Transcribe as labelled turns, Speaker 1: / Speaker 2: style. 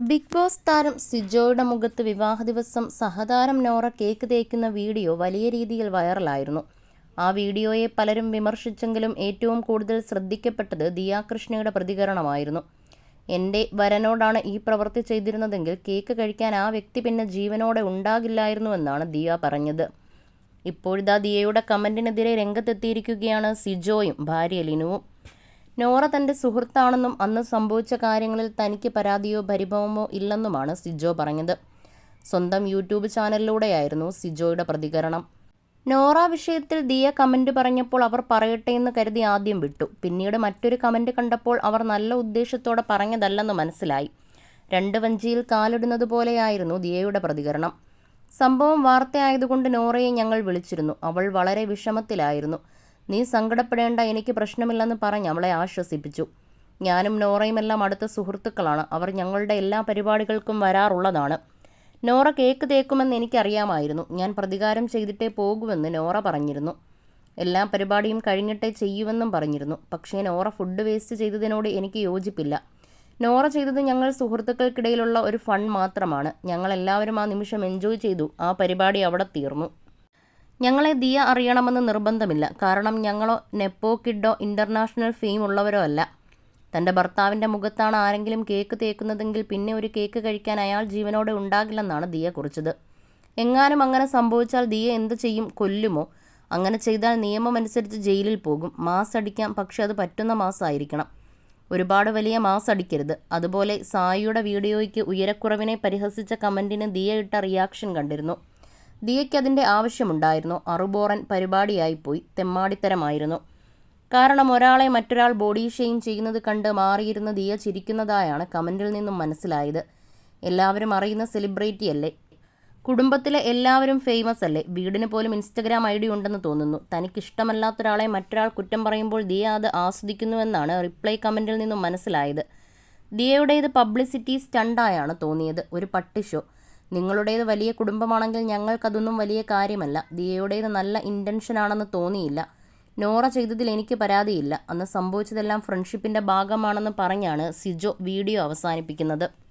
Speaker 1: Big boss താരം സിജോയുടെ മുഖത്ത് വിവാഹ ദിവസം സഹതാരം നോറ കേക്ക് തേക്കുന്ന വീഡിയോ വലിയ രീതിയിൽ വൈറലായിരുന്നു. ആ വീഡിയോയെ പലരും വിമർശിച്ചെങ്കിലും ഏറ്റവും കൂടുതൽ ശ്രദ്ധിക്കപ്പെട്ടത് ദിയാകൃഷ്ണയുടെ പ്രതികരണമായിരുന്നു. എന്റെ വരനോടാണ് ഈ പ്രവൃത്തി ചെയ്തിരുന്നതെങ്കിൽ കേക്ക് കഴിക്കാൻ ആ വ്യക്തി പിന്നെ ജീവനോടെ ഉണ്ടാകില്ലായിരുന്നുവെന്നാണ് ദിയ പറഞ്ഞത്. ഇപ്പോഴിതാ ദിയയുടെ കമന്റിനെതിരെ രംഗത്തെത്തിയിരിക്കുകയാണ് സിജോയും ഭാര്യ ലിനുവും. നോറ തന്റെ സുഹൃത്താണെന്നും അന്ന് സംഭവിച്ച കാര്യങ്ങളിൽ തനിക്ക് പരാതിയോ പരിഭവമോ ഇല്ലെന്നുമാണ് സിജോ പറഞ്ഞത്. സ്വന്തം യൂട്യൂബ് ചാനലിലൂടെയായിരുന്നു സിജോയുടെ പ്രതികരണം. നോറ വിഷയത്തിൽ ദിയ കമന്റ് പറഞ്ഞപ്പോൾ അവർ പറയട്ടെ എന്ന് കരുതി ആദ്യം വിട്ടു. പിന്നീട് മറ്റൊരു കമന്റ് കണ്ടപ്പോൾ അവർ നല്ല ഉദ്ദേശത്തോടെ പറഞ്ഞതല്ലെന്ന് മനസ്സിലായി. രണ്ട് വഞ്ചിയിൽ കാലിടുന്നത് പോലെയായിരുന്നു ദിയയുടെ പ്രതികരണം. സംഭവം വാർത്തയായതുകൊണ്ട് നോറയെ ഞങ്ങൾ വിളിച്ചിരുന്നു. അവൾ വളരെ വിഷമത്തിലായിരുന്നു. നീ സങ്കടപ്പെടേണ്ട എനിക്ക് പ്രശ്നമില്ലെന്ന് പറഞ്ഞ് അവളെ ആശ്വസിപ്പിച്ചു. ഞാനും നോറയുമെല്ലാം അടുത്ത സുഹൃത്തുക്കളാണ്. അവർ ഞങ്ങളുടെ എല്ലാ പരിപാടികൾക്കും വരാറുള്ളതാണ്. നോറ കേക്ക് തേക്കുമെന്ന് എനിക്കറിയാമായിരുന്നു. ഞാൻ പ്രതികാരം ചെയ്തിട്ടേ പോകുമെന്ന് നോറ പറഞ്ഞിരുന്നു. എല്ലാ പരിപാടിയും കഴിഞ്ഞിട്ടേ ചെയ്യുമെന്നും പറഞ്ഞിരുന്നു. പക്ഷേ നോറ ഫുഡ് വേസ്റ്റ് ചെയ്തതിനോട് എനിക്ക് യോജിപ്പില്ല. നോറ ചെയ്തത് ഞങ്ങൾ സുഹൃത്തുക്കൾക്കിടയിലുള്ള ഒരു ഫൺ മാത്രമാണ്. ഞങ്ങൾ എല്ലാവരും ആ നിമിഷം എൻജോയ് ചെയ്തു. ആ പരിപാടി അവിടെ തീർന്നു. ഞങ്ങളെ ദിയ അറിയണമെന്ന് നിർബന്ധമില്ല. കാരണം ഞങ്ങളോ നെപ്പോ കിഡോ ഇന്റർനാഷണൽ ഫെയിം ഉള്ളവരോ അല്ല. തന്റെ ഭർത്താവിന്റെ മുഖത്താണ് ആരെങ്കിലും കേക്ക് തേക്കുന്നതെങ്കിൽ പിന്നെ ഒരു കേക്ക് കഴിക്കാൻ അയാൾ ജീവനോടെ ഉണ്ടാകില്ലെന്നാണ് ദിയ കുറിച്ചത്. എങ്ങാനും അങ്ങനെ സംഭവിച്ചാൽ ദിയ എന്ത് ചെയ്യും? കൊല്ലുമോ? അങ്ങനെ ചെയ്താൽ നിയമമനുസരിച്ച് ജയിലിൽ പോകും. മാസ് അടിക്കാം പക്ഷെ അത് പറ്റുന്ന മാസമായിരിക്കണം ഒരുപാട് വലിയ മാസ് അടിക്കരുത്. അതുപോലെ സായിയുടെ വീഡിയോയ്ക്ക് ഉയരക്കുറവിനെ പരിഹസിച്ച കമന്റിന് ദിയ ഇട്ട റിയാക്ഷൻ കണ്ടിരുന്നു. ദിയയ്ക്ക് അതിന്റെ ആവശ്യമുണ്ടായിരുന്നു. അറുബോറൻ പരിപാടിയായിപ്പോയി തെമ്മാടിത്തരമായിരുന്നു. കാരണം ഒരാളെ മറ്റൊരാൾ ബോഡി ഷെയിം ചെയ്യുന്നത് കണ്ട് മാറിയിരുന്ന ദിയ ചിരിക്കുന്നതായാണ് കമന്റിൽ നിന്നും മനസ്സിലായത്. എല്ലാവരും അറിയുന്ന സെലിബ്രിറ്റി അല്ലേ? കുടുംബത്തിലെ എല്ലാവരും ഫേമസ് അല്ലേ? വീടിന് പോലും ഇൻസ്റ്റഗ്രാം ഐ ഡി ഉണ്ടെന്ന് തോന്നുന്നു. തനിക്കിഷ്ടമല്ലാത്തൊരാളെ മറ്റൊരാൾ കുറ്റം പറയുമ്പോൾ ദിയ അത് ആസ്വദിക്കുന്നുവെന്നാണ് റിപ്ലൈ കമന്റിൽ നിന്നും മനസ്സിലായത്. ദിയയുടേത് പബ്ലിസിറ്റി സ്റ്റണ്ടായാണ് തോന്നിയത്. ഒരു പട്ടി ഷോ നിങ്ങളുടേത് വലിയ കുടുംബമാണെങ്കിൽ ഞങ്ങൾക്കതൊന്നും വലിയ കാര്യമല്ല. ദിയയുടേത് നല്ല ഇന്റൻഷനാണെന്ന് തോന്നിയില്ല. നോറ ചെയ്തതിൽ എനിക്ക് പരാതിയില്ല. അന്ന് സംഭവിച്ചതെല്ലാം ഫ്രണ്ട്ഷിപ്പിന്റെ ഭാഗമാണെന്ന് പറഞ്ഞാണ് സിജോ വീഡിയോ അവസാനിപ്പിക്കുന്നത്.